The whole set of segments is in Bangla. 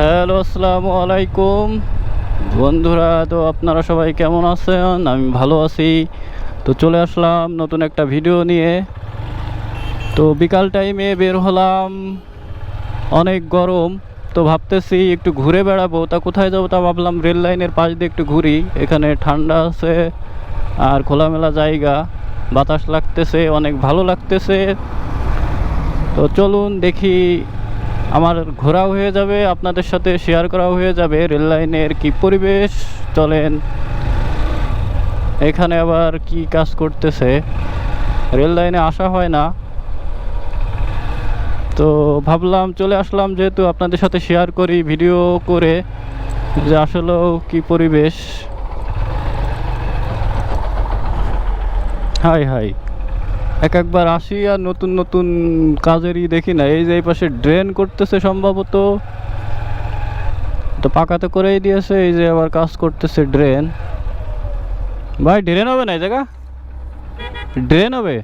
হ্যালো, আসসালামু আলাইকুম। বন্ধুরা, তো আপনারা সবাই কেমন আছেন? আমি ভালো আছি। তো চলে আসলাম নতুন একটা ভিডিও নিয়ে। তো বিকাল টাইমে বের হলাম। অনেক গরম। তো ভাবতেছি একটু ঘুরে বেড়াবো। তা কোথায় যাব তা ভাবলাম রেল লাইনের পাশ দিয়ে একটু ঘুরি। এখানে ঠান্ডা আছে আর খোলামেলা জায়গা। বাতাস লাগতেছে, অনেক ভালো লাগতেছে। তো চলুন দেখি আমার ঘোরাও হয়ে যাবে, আপনাদের সাথে শেয়ার করাও হয়ে যাবে, রেল লাইনের কি পরিবেশ, চলেন। এখানে আবার কি কাজ করতেছে? রেল লাইনে আসা হয় না। তো ভাবলাম চলে আসলাম যেহেতু আপনাদের সাথে শেয়ার করি ভিডিও করে, যে আসলেও কি পরিবেশ। হাই হাই। এক একবার আসি আর নতুন নতুন কাজেরই দেখি না। এই যে এই পাশে ড্রেন করতেছে সম্ভবত। তো পাকাতে করেই দিয়েছে, এই যে আবার কাজ করতেছে ড্রেন ভাই ড্রেন হবে না এই জায়গা? ড্রেন হবে?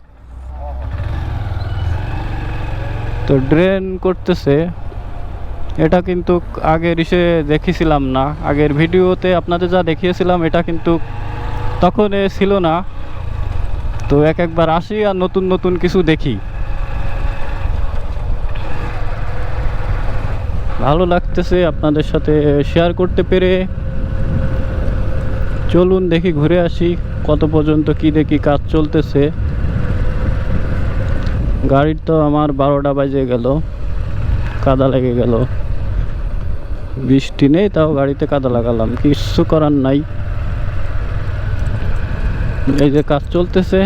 তো ড্রেন করতেছে। এটা কিন্তু আগের ইসে দেখেছিলাম না। আগের ভিডিওতে আপনাদের যা দেখিয়েছিলাম, এটা কিন্তু তখন ছিল না। তো এক একবার আসি আর নতুন নতুন কিছু দেখি। ভালো লাগতেছে আপনাদের সাথে শেয়ার করতে পেরে। চলুন দেখি ঘুরে আসি, কত পর্যন্ত কি দেখি কাজ চলতেছে। গাড়ির তো আমার বারোটা বাজে গেল, কাদা লেগে গেল। বৃষ্টি নেই, তাও গাড়িতে কাদা লাগালাম, কিছু করার নাই। এই যে কাজ চলতেছে।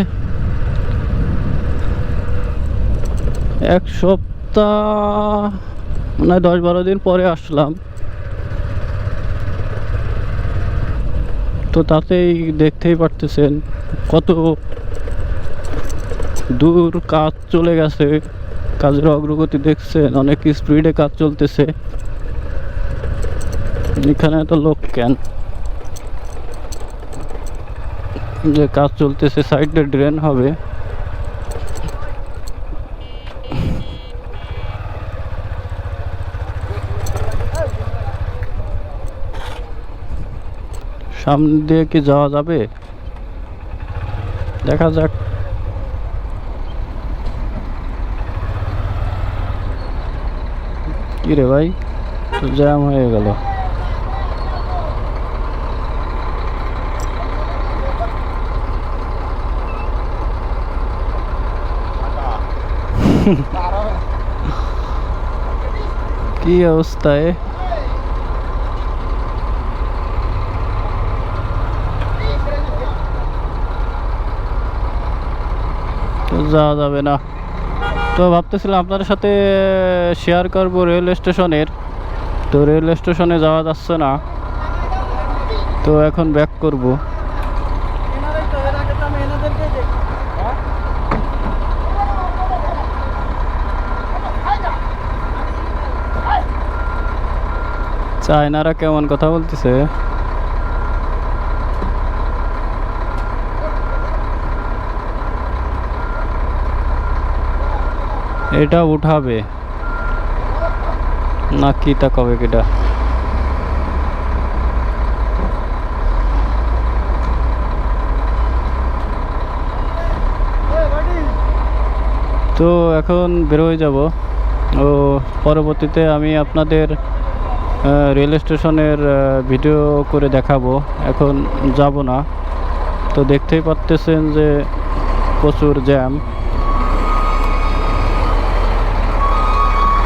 এক সপ্তাহ মানে দশ বারো দিন পরে আসলাম। তো তাতেই দেখতেই পারতেছেন কত দূর কাজ চলে গেছে, কাজের অগ্রগতি দেখছেন, অনেক স্পিডে কাজ চলতেছে। এখানে তো লোক কেন? যে কাজ চলতেছে, সাইডে ড্রেন হবে। সামনে দিয়ে কি যাওয়া যাবে? দেখা যাক। কি রে ভাই জ্যাম হয়ে গেল। কি অবস্থায় যাওয়া যাবে না। তো ভাবতেছিলাম আপনাদের সাথে শেয়ার করব রেল স্টেশনের তো রেল স্টেশনে যাওয়া যাচ্ছে না। তো এখন ব্যাক করব। চায়নারা কেমন কথা বলতেছে? এটা উঠাবে। না কি তা কবে কেটা তো এখন বেরোয় যাব। ও, পরবর্তীতে আমি আপনাদের রেল স্টেশনের ভিডিও করে দেখাবো। এখন যাব না। তো দেখতেই পারতেছেন যে প্রচুর জ্যাম